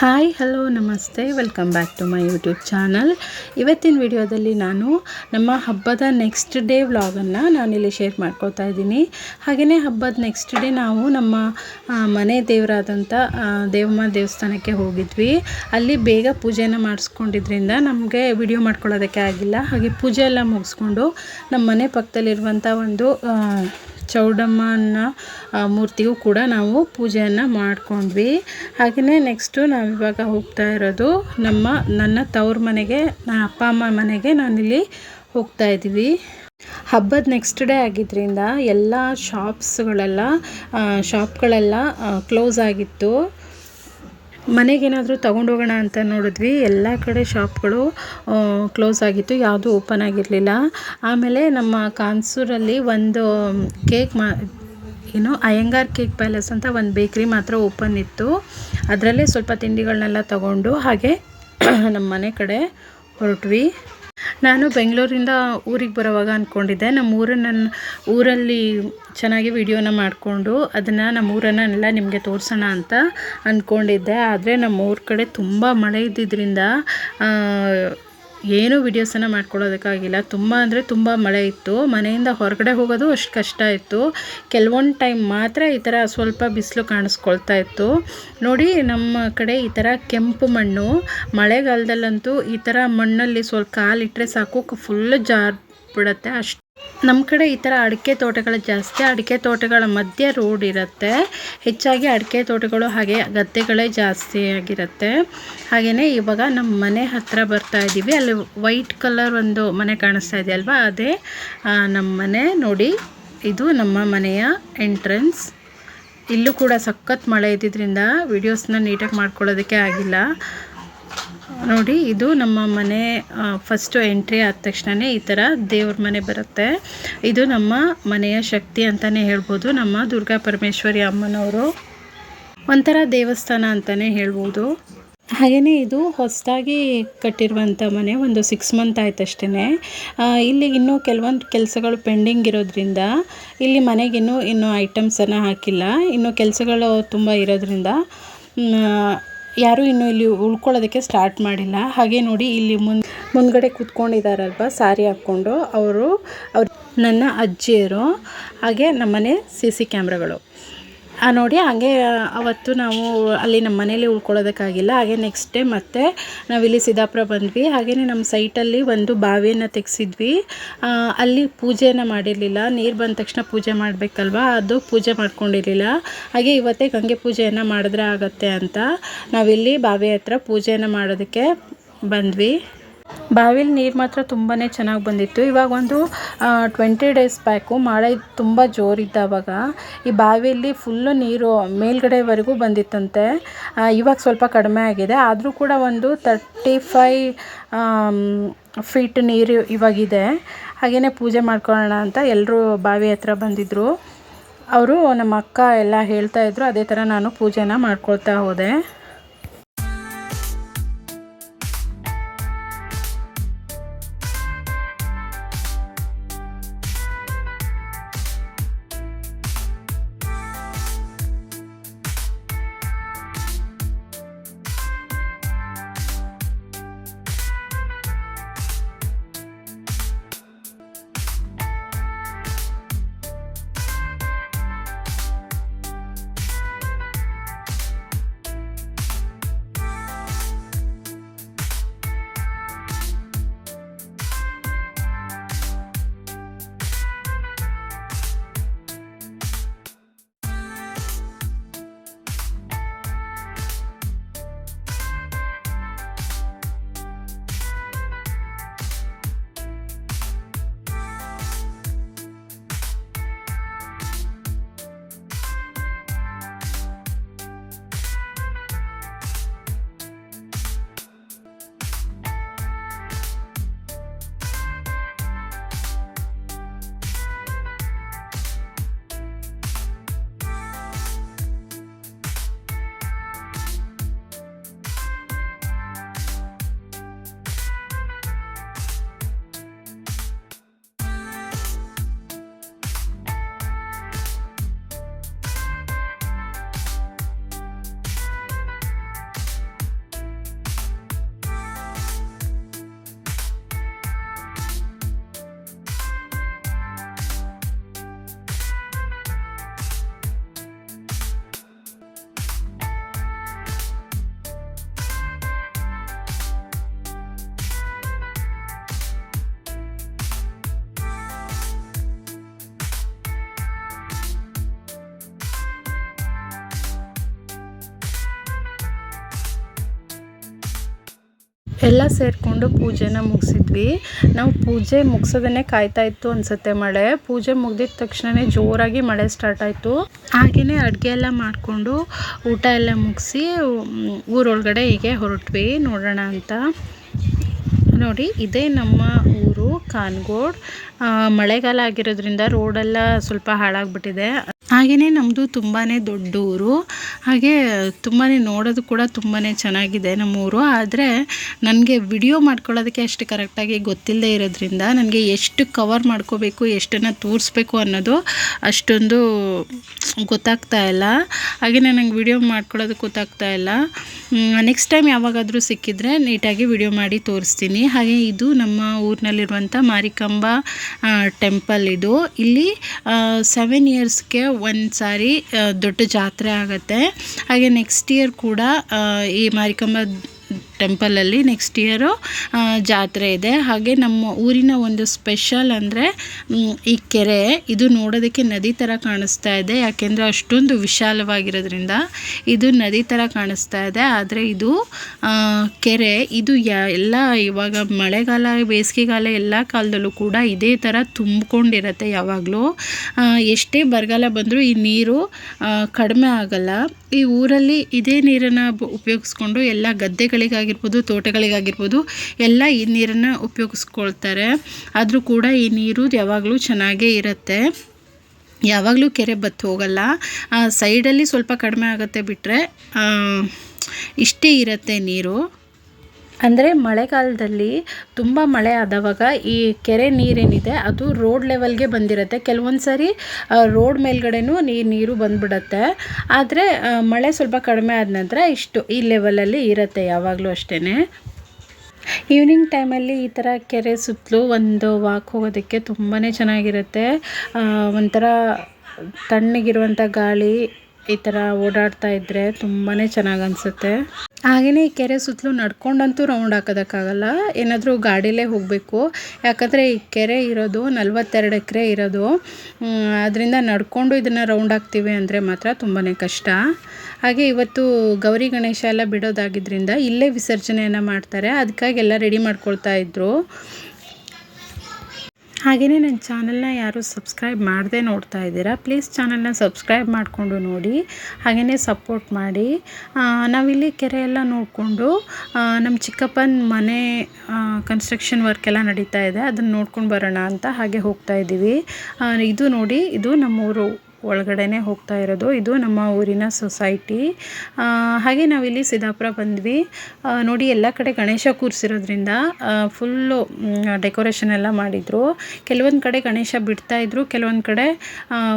Hi hello ನಮಸ್ತೆ. Welcome back to my YouTube channel ಇವತ್ತಿನ ವಿಡಿಯೋದಲ್ಲಿ ನಾನು ನಮ್ಮ ಹಬ್ಬದ ನೆಕ್ಸ್ಟ್ ಡೇ ವ್ಲಾಗನ್ನು ನಾನಿಲ್ಲಿ ಶೇರ್ ಮಾಡ್ಕೊತಾ ಇದ್ದೀನಿ. ಹಾಗೆಯೇ ಹಬ್ಬದ ನೆಕ್ಸ್ಟ್ ಡೇ ನಾವು ನಮ್ಮ ಮನೆ ದೇವರಾದಂಥ ದೇವಮ್ಮ ದೇವಸ್ಥಾನಕ್ಕೆ ಹೋಗಿದ್ವಿ. ಅಲ್ಲಿ ಬೇಗ ಪೂಜೆನ ಮಾಡಿಸ್ಕೊಂಡಿದ್ರಿಂದ ನಮಗೆ ವಿಡಿಯೋ ಮಾಡ್ಕೊಳ್ಳೋದಕ್ಕೆ ಆಗಿಲ್ಲ. ಹಾಗೆ ಪೂಜೆ ಎಲ್ಲ ಮುಗಿಸ್ಕೊಂಡು ನಮ್ಮ ಮನೆ ಪಕ್ಕದಲ್ಲಿರುವಂಥ ಒಂದು ಚೌಡಮ್ಮನ ಮೂರ್ತಿಗೂ ಕೂಡ ನಾವು ಪೂಜೆಯನ್ನು ಮಾಡ್ಕೊಂಡ್ವಿ. ಹಾಗೆಯೇ ನೆಕ್ಸ್ಟು ನಾವಿವಾಗ ಹೋಗ್ತಾ ಇರೋದು ನಮ್ಮ, ನನ್ನ ತವ್ರ ಮನೆಗೆ, ನನ್ನ ಅಪ್ಪ ಅಮ್ಮ ಮನೆಗೆ ನಾನಿಲ್ಲಿ ಹೋಗ್ತಾ ಇದ್ದೀವಿ. ಹಬ್ಬದ ನೆಕ್ಸ್ಟ್ ಡೇ ಆಗಿದ್ದರಿಂದ ಎಲ್ಲ ಶಾಪ್ಸ್ಗಳೆಲ್ಲ ಶಾಪ್ಗಳೆಲ್ಲ ಕ್ಲೋಸ್ ಆಗಿತ್ತು. ಮನೆಗೇನಾದರೂ ತೊಗೊಂಡೋಗೋಣ ಅಂತ ನೋಡಿದ್ವಿ. ಎಲ್ಲ ಕಡೆ ಶಾಪ್ಗಳು ಕ್ಲೋಸ್ ಆಗಿತ್ತು. ಯಾವುದೂ ಓಪನ್ ಆಗಿರಲಿಲ್ಲ. ಆಮೇಲೆ ನಮ್ಮ ಕಾನ್ಸೂರಲ್ಲಿ ಒಂದು ಕೇಕ್ ಮಾ, ಏನು, ಅಯ್ಯಂಗಾರ್ ಕೇಕ್ ಪ್ಯಾಲೇಸ್ ಅಂತ ಒಂದು ಬೇಕ್ರಿ ಮಾತ್ರ ಓಪನ್ ಇತ್ತು. ಅದರಲ್ಲೇ ಸ್ವಲ್ಪ ತಿಂಡಿಗಳನ್ನೆಲ್ಲ ತಗೊಂಡು ಹಾಗೆ ನಮ್ಮ ಮನೆ ಕಡೆ ಹೊರಟ್ವಿ. ನಾನು ಬೆಂಗಳೂರಿಂದ ಊರಿಗೆ ಬರೋವಾಗ ಅಂದ್ಕೊಂಡಿದ್ದೆ ನಮ್ಮ ಊರನ್ನ ಊರಲ್ಲಿ ಚೆನ್ನಾಗಿ ವಿಡಿಯೋನ ಮಾಡಿಕೊಂಡು ಅದನ್ನು ನಮ್ಮ ಊರನ್ನೆಲ್ಲ ನಿಮಗೆ ತೋರಿಸೋಣ ಅಂತ ಅಂದ್ಕೊಂಡಿದ್ದೆ ಆದರೆ ನಮ್ಮ ಊರ ಕಡೆ ತುಂಬ ಮಳೆ ಇದ್ದಿದ್ದರಿಂದ ಏನೂ ವಿಡಿಯೋಸನ್ನು ಮಾಡ್ಕೊಳ್ಳೋದಕ್ಕಾಗಿಲ್ಲ. ತುಂಬ ಅಂದರೆ ತುಂಬ ಮಳೆ ಇತ್ತು. ಮನೆಯಿಂದ ಹೊರಗಡೆ ಹೋಗೋದು ಅಷ್ಟು ಕಷ್ಟ ಇತ್ತು. ಕೆಲವೊಂದು ಟೈಮ್ ಮಾತ್ರ ಈ ಥರ ಸ್ವಲ್ಪ ಬಿಸಿಲು ಕಾಣಿಸ್ಕೊಳ್ತಾ ಇತ್ತು. ನೋಡಿ, ನಮ್ಮ ಕಡೆ ಈ ಥರ ಕೆಂಪು ಮಣ್ಣು, ಮಳೆಗಾಲದಲ್ಲಂತೂ ಈ ಥರ ಮಣ್ಣಲ್ಲಿ ಸ್ವಲ್ಪ ಕಾಲಿಟ್ಟರೆ ಸಾಕು, ಫುಲ್ ಜಾರ್ ಬಿಡುತ್ತೆ. ಅಷ್ಟು ನಮ್ಮ ಕಡೆ ಈ ಥರ ಅಡಿಕೆ ತೋಟಗಳು ಜಾಸ್ತಿ. ಅಡಿಕೆ ತೋಟಗಳ ಮಧ್ಯೆ ರೋಡ್ ಇರುತ್ತೆ. ಹೆಚ್ಚಾಗಿ ಅಡಿಕೆ ತೋಟಗಳು ಹಾಗೆ ಗದ್ದೆಗಳೇ ಜಾಸ್ತಿ ಆಗಿರುತ್ತೆ. ಹಾಗೆಯೇ ಇವಾಗ ನಮ್ಮ ಮನೆ ಹತ್ತಿರ ಬರ್ತಾ ಇದ್ದೀವಿ ಅಲ್ಲಿ ವೈಟ್ ಕಲರ್ ಒಂದು ಮನೆ ಕಾಣಿಸ್ತಾ ಇದೆ ಅಲ್ವಾ? ಅದೇ ನಮ್ಮ ಮನೆ ನೋಡಿ. ಇದು ನಮ್ಮ ಮನೆಯ ಎಂಟ್ರೆನ್ಸ್ ಇಲ್ಲೂ ಕೂಡ ಸಖತ್ ಮಳೆ ಇದ್ದಿದ್ದರಿಂದ ವೀಡಿಯೋಸ್ನ ನೀಟಾಗಿ ಮಾಡ್ಕೊಳ್ಳೋದಕ್ಕೆ ಆಗಿಲ್ಲ. ನೋಡಿ, ಇದು ನಮ್ಮ ಮನೆ ಫಸ್ಟು ಎಂಟ್ರಿ ಆದ ತಕ್ಷಣನೇ ಈ ಥರ ದೇವ್ರ ಮನೆ ಬರುತ್ತೆ. ಇದು ನಮ್ಮ ಮನೆಯ ಶಕ್ತಿ ಅಂತಲೇ ಹೇಳ್ಬೋದು. ನಮ್ಮ ದುರ್ಗಾ ಪರಮೇಶ್ವರಿ ಅಮ್ಮನವರು ಒಂಥರ ದೇವಸ್ಥಾನ ಅಂತಲೇ ಹೇಳ್ಬೋದು. ಹಾಗೆಯೇ ಇದು ಹೊಸದಾಗಿ ಕಟ್ಟಿರುವಂಥ ಮನೆ, ಒಂದು ಸಿಕ್ಸ್ ಮಂತ್ ಆಯ್ತು ಅಷ್ಟೇ ಇಲ್ಲಿ ಇನ್ನೂ ಕೆಲವೊಂದು ಕೆಲಸಗಳು ಪೆಂಡಿಂಗ್ ಇರೋದ್ರಿಂದ, ಇಲ್ಲಿ ಮನೆಗಿನ್ನೂ ಇನ್ನೂ ಐಟಮ್ಸನ್ನು ಹಾಕಿಲ್ಲ. ಇನ್ನೂ ಕೆಲಸಗಳು ತುಂಬ ಇರೋದ್ರಿಂದ ಯಾರೂ ಇನ್ನೂ ಇಲ್ಲಿ ಉಳ್ಕೊಳ್ಳೋದಕ್ಕೆ ಸ್ಟಾರ್ಟ್ ಮಾಡಿಲ್ಲ. ಹಾಗೆ ನೋಡಿ ಇಲ್ಲಿ ಮುನ್, ಮುಂದ್ಗಡೆ ಕೂತ್ಕೊಂಡಿದ್ದಾರಲ್ವ ಸಾರಿ ಹಾಕ್ಕೊಂಡು. ಅವರು, ಅವ್ರು ನನ್ನ ಅಜ್ಜಿಯರು, ಹಾಗೆ ನಮ್ಮನೆ ಸಿ ಸಿ ಕ್ಯಾಮ್ರಾಗಳು. ನೋಡಿ, ಹಾಗೆ ಅವತ್ತು ನಾವು ಅಲ್ಲಿ ನಮ್ಮ ಮನೇಲಿ ಉಳ್ಕೊಳ್ಳೋದಕ್ಕಾಗಿಲ್ಲ. ಹಾಗೆ ನೆಕ್ಸ್ಟ್ ಡೇ ಮತ್ತೆ ನಾವಿಲ್ಲಿ ಸಿದ್ದಾಪುರ ಬಂದ್ವಿ. ಹಾಗೆಯೇ ನಮ್ಮ ಸೈಟಲ್ಲಿ ಒಂದು ಬಾವಿಯನ್ನು ತೆಗೆಸಿದ್ವಿ. ಅಲ್ಲಿ ಪೂಜೆಯನ್ನು ಮಾಡಿರಲಿಲ್ಲ. ನೀರು ಬಂದ ತಕ್ಷಣ ಪೂಜೆ ಮಾಡಬೇಕಲ್ವಾ? ಅದು ಪೂಜೆ ಮಾಡ್ಕೊಂಡಿರಲಿಲ್ಲ. ಹಾಗೆ ಇವತ್ತೇ ಗಂಗೆ ಪೂಜೆಯನ್ನು ಮಾಡಿದ್ರೆ ಆಗತ್ತೆ ಅಂತ ನಾವಿಲ್ಲಿ ಬಾವಿ ಹತ್ರ ಪೂಜೆಯನ್ನು ಮಾಡೋದಕ್ಕೆ ಬಂದ್ವಿ. ಬಾವಿಲಿ ನೀರು ಮಾತ್ರ ತುಂಬಾ ಚೆನ್ನಾಗಿ ಬಂದಿತ್ತು. ಇವಾಗ ಒಂದು ಟ್ವೆಂಟಿ ಡೇಸ್ ಬ್ಯಾಕು ಮಳೆ ತುಂಬ ಜೋರಿದ್ದಾವಾಗ ಈ ಬಾವಿಯಲ್ಲಿ ಫುಲ್ಲು ನೀರು ಮೇಲ್ಗಡೆವರೆಗೂ ಬಂದಿತ್ತಂತೆ. ಇವಾಗ ಸ್ವಲ್ಪ ಕಡಿಮೆ ಆಗಿದೆ. ಆದರೂ ಕೂಡ ಒಂದು ತರ್ಟಿ ಫೈ ಫೀಟ್ ನೀರು ಇವಾಗಿದೆ. ಹಾಗೆಯೇ ಪೂಜೆ ಮಾಡ್ಕೊಳ್ಳೋಣ ಅಂತ ಎಲ್ಲರೂ ಬಾವಿ ಹತ್ರ ಬಂದಿದ್ದರು ಅವರು ನಮ್ಮ ಅಕ್ಕ ಎಲ್ಲ ಹೇಳ್ತಾ ಇದ್ರು, ಅದೇ ಥರ ನಾನು ಪೂಜೆನ ಮಾಡ್ಕೊಳ್ತಾ ಹೋದೆ. ಎಲ್ಲ ಸೇರಿಕೊಂಡು ಪೂಜೆನ ಮುಗಿಸಿದ್ವಿ. ನಾವು ಪೂಜೆ ಮುಗಿಸೋದನ್ನೇ ಕಾಯ್ತಾ ಇತ್ತು ಅನಿಸುತ್ತೆ ಮಳೆ. ಪೂಜೆ ಮುಗ್ದಿದ ತಕ್ಷಣವೇ ಜೋರಾಗಿ ಮಳೆ ಸ್ಟಾರ್ಟ್ ಆಯಿತು. ಹಾಗೆಯೇ ಅಡುಗೆ ಎಲ್ಲ ಮಾಡಿಕೊಂಡು ಊಟ ಎಲ್ಲ ಮುಗಿಸಿ ಊರೊಳಗಡೆ ಹೀಗೆ ಹೊರಟ್ವಿ. ನೋಡೋಣ ಅಂತ. ನೋಡಿ, ಇದೇ ನಮ್ಮ ಊರು, ಕಾನ್ಗೋಡ್. ಮಳೆಗಾಲ ಆಗಿರೋದ್ರಿಂದ ರೋಡೆಲ್ಲ ಸ್ವಲ್ಪ ಹಾಳಾಗ್ಬಿಟ್ಟಿದೆ. ಹಾಗೆಯೇ ನಮ್ಮದು ತುಂಬಾ ದೊಡ್ಡ ಊರು. ಹಾಗೆ ತುಂಬಾ ನೋಡೋದು ಕೂಡ ತುಂಬಾ ಚೆನ್ನಾಗಿದೆ ನಮ್ಮ ಊರು ಆದರೆ ನನಗೆ ವಿಡಿಯೋ ಮಾಡ್ಕೊಳ್ಳೋದಕ್ಕೆ ಅಷ್ಟು ಕರೆಕ್ಟಾಗಿ ಗೊತ್ತಿಲ್ಲದೆ ಇರೋದ್ರಿಂದ ನನಗೆ ಎಷ್ಟು ಕವರ್ ಮಾಡ್ಕೋಬೇಕು, ಎಷ್ಟನ್ನು ತೋರಿಸ್ಬೇಕು ಅನ್ನೋದು ಅಷ್ಟೊಂದು ಗೊತ್ತಾಗ್ತಾ ಇಲ್ಲ. ಹಾಗೆ ನನಗೆ ವಿಡಿಯೋ ಮಾಡ್ಕೊಳ್ಳೋದಕ್ಕೆ ಗೊತ್ತಾಗ್ತಾ ಇಲ್ಲ. ನೆಕ್ಸ್ಟ್ ಟೈಮ್ ಯಾವಾಗಾದರೂ ಸಿಕ್ಕಿದ್ರೆ ನೀಟಾಗಿ ವಿಡಿಯೋ ಮಾಡಿ ತೋರಿಸ್ತೀನಿ. ಹಾಗೆ ಇದು ನಮ್ಮ ಊರಿನಲ್ಲಿರುವಂಥ ಮಾರಿಕಂಬ ಟೆಂಪಲ್ ಇದು. ಇಲ್ಲಿ ಸೆವೆನ್ ಇಯರ್ಸ್ಗೆ ಒಂದು ಸಾರಿ ದೊಡ್ಡ ಜಾತ್ರೆ ಆಗುತ್ತೆ. ಹಾಗೆ ನೆಕ್ಸ್ಟ್ ಇಯರ್ ಕೂಡ ಈ ಮಾರಿಕಂಬ ಟೆಂಪಲಲ್ಲಿ ನೆಕ್ಸ್ಟ್ ಇಯರು ಜಾತ್ರೆ ಇದೆ. ಹಾಗೆ ನಮ್ಮ ಊರಿನ ಒಂದು ಸ್ಪೆಷಲ್ ಅಂದರೆ ಈ ಕೆರೆ, ಇದು ನೋಡೋದಕ್ಕೆ ನದಿ ಥರ ಕಾಣಿಸ್ತಾ ಇದೆ. ಯಾಕೆಂದರೆ ಅಷ್ಟೊಂದು ವಿಶಾಲವಾಗಿರೋದ್ರಿಂದ ಇದು ನದಿ ಥರ ಕಾಣಿಸ್ತಾ ಇದೆ. ಆದರೆ ಇದು ಕೆರೆ, ಇದು ಎಲ್ಲ ಇವಾಗ ಮಳೆಗಾಲ, ಬೇಸಿಗೆಗಾಲ ಎಲ್ಲ ಕಾಲದಲ್ಲೂ ಕೂಡ ಇದೇ ಥರ ತುಂಬಿಕೊಂಡಿರತ್ತೆ ಯಾವಾಗಲೂ. ಎಷ್ಟೇ ಬರಗಾಲ ಬಂದರೂ ಈ ನೀರು ಕಡಿಮೆ ಆಗಲ್ಲ. ಈ ಊರಲ್ಲಿ ಇದೇ ನೀರನ್ನು ಉಪಯೋಗಿಸ್ಕೊಂಡು ಎಲ್ಲ ಗದ್ದೆಗಳಿಗಾಗಿರ್ಬೋದು ತೋಟಗಳಿಗಾಗಿರ್ಬೋದು, ಎಲ್ಲ ಈ ನೀರನ್ನು ಉಪಯೋಗಿಸ್ಕೊಳ್ತಾರೆ. ಆದರೂ ಕೂಡ ಈ ನೀರು ಯಾವಾಗಲೂ ಚೆನ್ನಾಗೇ ಇರುತ್ತೆ. ಯಾವಾಗಲೂ ಕೆರೆ ಬತ್ತು ಹೋಗಲ್ಲ. ಸೈಡಲ್ಲಿ ಸ್ವಲ್ಪ ಕಡಿಮೆ ಆಗುತ್ತೆ ಬಿಟ್ಟರೆ ಇಷ್ಟೇ ಇರುತ್ತೆ ನೀರು. ಅಂದರೆ ಮಳೆಗಾಲದಲ್ಲಿ ತುಂಬ ಮಳೆ ಆದವಾಗ ಈ ಕೆರೆ ನೀರೇನಿದೆ, ಅದು ರೋಡ್ ಲೆವೆಲ್ಗೆ ಬಂದಿರುತ್ತೆ. ಕೆಲವೊಂದು ಸಾರಿ ರೋಡ್ ಮೇಲ್ಗಡೆನೂ ನೀರು ನೀರು ಬಂದ್ಬಿಡತ್ತೆ. ಆದರೆ ಮಳೆ ಸ್ವಲ್ಪ ಕಡಿಮೆ ಆದ ನಂತರ ಇಷ್ಟು, ಈ ಲೆವೆಲಲ್ಲಿ ಇರುತ್ತೆ ಯಾವಾಗಲೂ ಅಷ್ಟೇ ಈವ್ನಿಂಗ್ ಟೈಮಲ್ಲಿ ಈ ಥರ ಕೆರೆ ಸುತ್ತಲೂ ಒಂದು ವಾಕ್ ಹೋಗೋದಕ್ಕೆ ತುಂಬಾ ಚೆನ್ನಾಗಿರುತ್ತೆ. ಒಂಥರ ತಣ್ಣಗಿರುವಂಥ ಗಾಳಿ ಈ ಥರ ಓಡಾಡ್ತಾ ಇದ್ದರೆ ತುಂಬಾ ಚೆನ್ನಾಗಿ ಅನಿಸುತ್ತೆ. ಹಾಗೆಯೇ ಈ ಕೆರೆ ಸುತ್ತಲೂ ನಡ್ಕೊಂಡಂತೂ ರೌಂಡ್ ಹಾಕೋದಕ್ಕಾಗಲ್ಲ. ಏನಾದರೂ ಗಾಡೀಲೇ ಹೋಗಬೇಕು. ಯಾಕಂದರೆ ಈ ಕೆರೆ ಇರೋದು ನಲ್ವತ್ತೆರಡು ಎಕರೆ ಇರೋದು. ಅದರಿಂದ ನಡ್ಕೊಂಡು ಇದನ್ನು ರೌಂಡ್ ಹಾಕ್ತೀವಿ ಅಂದರೆ ಮಾತ್ರ ತುಂಬಾ ಕಷ್ಟ. ಹಾಗೆ ಇವತ್ತು ಗೌರಿ ಗಣೇಶ ಎಲ್ಲ ಬಿಡೋದಾಗಿದ್ದರಿಂದ ಇಲ್ಲೇ ವಿಸರ್ಜನೆಯನ್ನು ಮಾಡ್ತಾರೆ. ಅದಕ್ಕಾಗಿ ಎಲ್ಲ ರೆಡಿ ಮಾಡ್ಕೊಳ್ತಾ ಇದ್ದರು ಹಾಗೆಯೇ ನನ್ನ ಚಾನಲ್ನ ಯಾರು ಸಬ್ಸ್ಕ್ರೈಬ್ ಮಾಡದೆ ನೋಡ್ತಾ ಇದ್ದೀರಾ, ಪ್ಲೀಸ್ ಚಾನಲ್ನ ಸಬ್ಸ್ಕ್ರೈಬ್ ಮಾಡಿಕೊಂಡು ನೋಡಿ ಹಾಗೆಯೇ ಸಪೋರ್ಟ್ ಮಾಡಿ. ನಾವಿಲ್ಲಿ ಕೆರೆ ಎಲ್ಲ ನೋಡಿಕೊಂಡು ನಮ್ಮ ಚಿಕ್ಕಪ್ಪನ ಮನೆ ಕನ್ಸ್ಟ್ರಕ್ಷನ್ ವರ್ಕ್ ಎಲ್ಲ ನಡೀತಾ ಇದೆ, ಅದನ್ನು ನೋಡ್ಕೊಂಡು ಬರೋಣ ಅಂತ ಹಾಗೆ ಹೋಗ್ತಾ ಇದ್ದೀವಿ. ಇದು ನೋಡಿ, ಇದು ನಮ್ಮೂರು ಒಳಗಡೆನೆ ಹೋಗ್ತಾ ಇರೋದು. ಇದು ನಮ್ಮ ಊರಿನ ಸೊಸೈಟಿ. ಹಾಗೆ ನಾವಿಲ್ಲಿ ಸಿದ್ದಾಪುರ ಬಂದ್ವಿ. ನೋಡಿ ಎಲ್ಲ ಕಡೆ ಗಣೇಶ ಕೂರಿಸಿರೋದ್ರಿಂದ ಫುಲ್ಲು ಡೆಕೋರೇಷನ್ ಎಲ್ಲ ಮಾಡಿದರು. ಕೆಲವೊಂದು ಕಡೆ ಗಣೇಶ ಬಿಡ್ತಾ ಬಿಡ್ತಾಯಿದ್ರು ಕೆಲವೊಂದು ಕಡೆ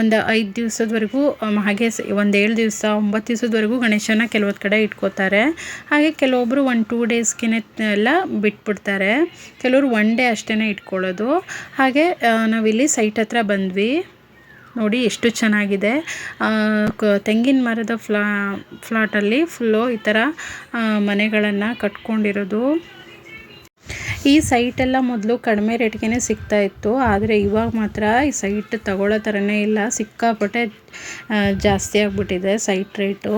ಒಂದು ಐದು ದಿವಸದವರೆಗೂ ಹಾಗೆ ಒಂದು ಏಳು ದಿವಸ, ಒಂಬತ್ತು ದಿವಸದವರೆಗೂ ಗಣೇಶನ ಕೆಲವೊಂದು ಕಡೆ ಇಟ್ಕೋತಾರೆ. ಹಾಗೆ ಕೆಲವೊಬ್ಬರು ಒಂದು ಟೂ ಡೇಸ್ಗೆ ಎಲ್ಲ ಬಿಟ್ಬಿಡ್ತಾರೆ. ಕೆಲವರು ಒನ್ ಡೇ ಅಷ್ಟೇ ಇಟ್ಕೊಳ್ಳೋದು. ಹಾಗೆ ನಾವಿಲ್ಲಿ ಸೈಟ್ ಹತ್ರ ಬಂದ್ವಿ. ನೋಡಿ ಎಷ್ಟು ಚೆನ್ನಾಗಿದೆ. ತೆಂಗಿನ ಮರದ ಫ್ಲಾ, ಫ್ಲಾಟಲ್ಲಿ ಫುಲ್ಲು ಈ ಥರ ಮನೆಗಳನ್ನು ಕಟ್ಕೊಂಡಿರೋದು. ಈ ಸೈಟೆಲ್ಲ ಮೊದಲು ಕಡಿಮೆ ರೇಟ್ಗೆ ಸಿಗ್ತಾ ಇತ್ತು. ಆದರೆ ಇವಾಗ ಮಾತ್ರ ಈ ಸೈಟ್ ತಗೊಳ್ಳೋ ಥರನೇ ಇಲ್ಲ. ಸಿಕ್ಕಾಪಟ್ಟೆ ಜಾಸ್ತಿ ಆಗಿಬಿಟ್ಟಿದೆ ಸೈಟ್ ರೇಟು.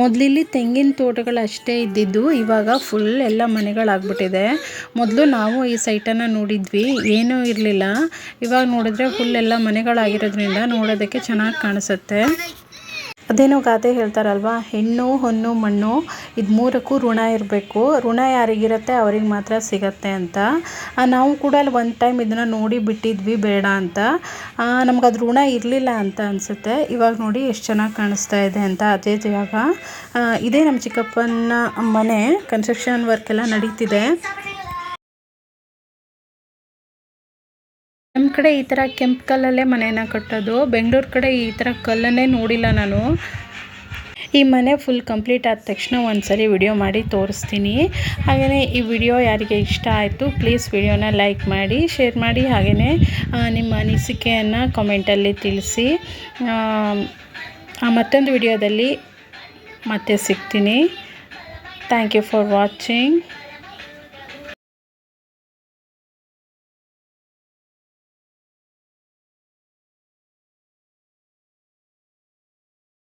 ಮೊದಲಿಲ್ಲಿ ತೆಂಗಿನ ತೋಟಗಳು ಅಷ್ಟೇ ಇದ್ದಿದ್ದು, ಇವಾಗ ಫುಲ್ ಎಲ್ಲ ಮನೆಗಳಾಗ್ಬಿಟ್ಟಿದೆ. ಮೊದಲು ನಾವು ಈ ಸೈಟನ್ನು ನೋಡಿದ್ವಿ, ಏನೂ ಇರಲಿಲ್ಲ. ಇವಾಗ ನೋಡಿದ್ರೆ ಫುಲ್ ಎಲ್ಲ ಮನೆಗಳಾಗಿರೋದ್ರಿಂದ ನೋಡೋದಕ್ಕೆ ಚೆನ್ನಾಗಿ ಕಾಣಿಸುತ್ತೆ. ಅದೇನೋ ಗಾದೆ ಹೇಳ್ತಾರಲ್ವ? ಹೆಣ್ಣು, ಹೊನ್ನು, ಮಣ್ಣು, ಇದು ಮೂರಕ್ಕೂ ಋಣ ಇರಬೇಕು. ಋಣ ಯಾರಿಗಿರುತ್ತೆ ಅವ್ರಿಗೆ ಮಾತ್ರ ಸಿಗತ್ತೆ ಅಂತ. ನಾವು ಕೂಡ ಅಲ್ಲಿ ಒಂದು ಟೈಮ್ ಇದನ್ನು ನೋಡಿ ಬಿಟ್ಟಿದ್ವಿ, ಬೇಡ ಅಂತ. ನಮ್ಗೆ ಅದು ಋಣ ಇರಲಿಲ್ಲ ಅಂತ ಅನಿಸುತ್ತೆ. ಇವಾಗ ನೋಡಿ ಎಷ್ಟು ಚೆನ್ನಾಗಿ ಕಾಣಿಸ್ತಾ ಇದೆ ಅಂತ ಅದೇ ಜಾಗ. ಇದೇ ನಮ್ಮ ಚಿಕ್ಕಪ್ಪನ ಮನೆ. ಕನ್ಸ್ಟ್ರಕ್ಷನ್ ವರ್ಕ್ ಎಲ್ಲ ನಡೀತಿದೆ. ನಮ್ಮ ಕಡೆ ಈ ಥರ ಕೆಂಪು ಕಲ್ಲಲ್ಲೇ ಮನೇನ ಕಟ್ಟೋದು. ಬೆಂಗಳೂರು ಕಡೆ ಈ ಥರ ಕಲ್ಲನ್ನೇ ನೋಡಿಲ್ಲ ನಾನು. ಈ ಮನೆ ಫುಲ್ ಕಂಪ್ಲೀಟ್ ಆದ ತಕ್ಷಣ ಒಂದ್ಸರಿ ವಿಡಿಯೋ ಮಾಡಿ ತೋರಿಸ್ತೀನಿ. ಹಾಗೆಯೇ ಈ ವಿಡಿಯೋ ಯಾರಿಗೆ ಇಷ್ಟ ಆಯಿತು ಪ್ಲೀಸ್ ವಿಡಿಯೋನ ಲೈಕ್ ಮಾಡಿ ಶೇರ್ ಮಾಡಿ. ಹಾಗೆಯೇ ನಿಮ್ಮ ಅನಿಸಿಕೆಯನ್ನು ಕಾಮೆಂಟಲ್ಲಿ ತಿಳಿಸಿ. ಮತ್ತೊಂದು ವಿಡಿಯೋದಲ್ಲಿ ಮತ್ತೆ ಸಿಗ್ತೀನಿ. Thank you for watching